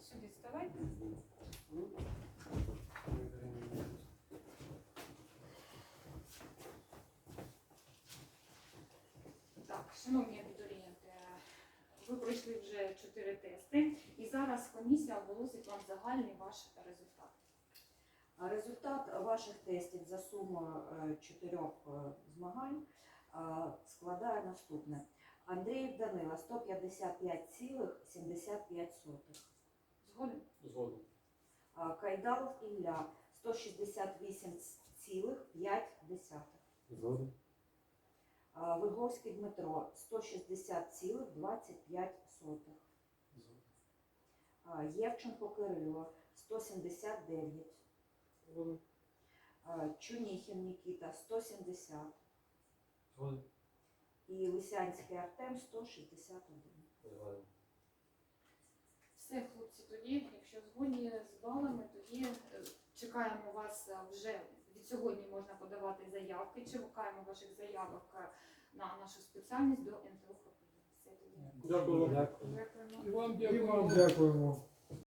Сюди вставайте. Так, шановні абітурієнти, ви пройшли вже чотири тести, і зараз комісія оголосить вам загальний ваш результат. Результат ваших тестів за сумою е, чотирьох е, змагань складає наступне. Андріїв Данила 155,75. Згоден? Згодом. А Кайдалов Ілля 168,5. Згодом. А Виговський Дмитро 160,25. А Євченко Кирило 179. Чуніхін Нікіта 170. Згодом. І Лисянський Артем 161. Згодом. Все, хлопці, тоді, якщо згодні з балами, тоді е, чекаємо вас е, вже від сьогодні можна подавати заявки. Чекаємо ваших заявок е, на нашу спеціальність до НТУ. Все тоді. Дякую. Дякуємо. І вам дякуємо.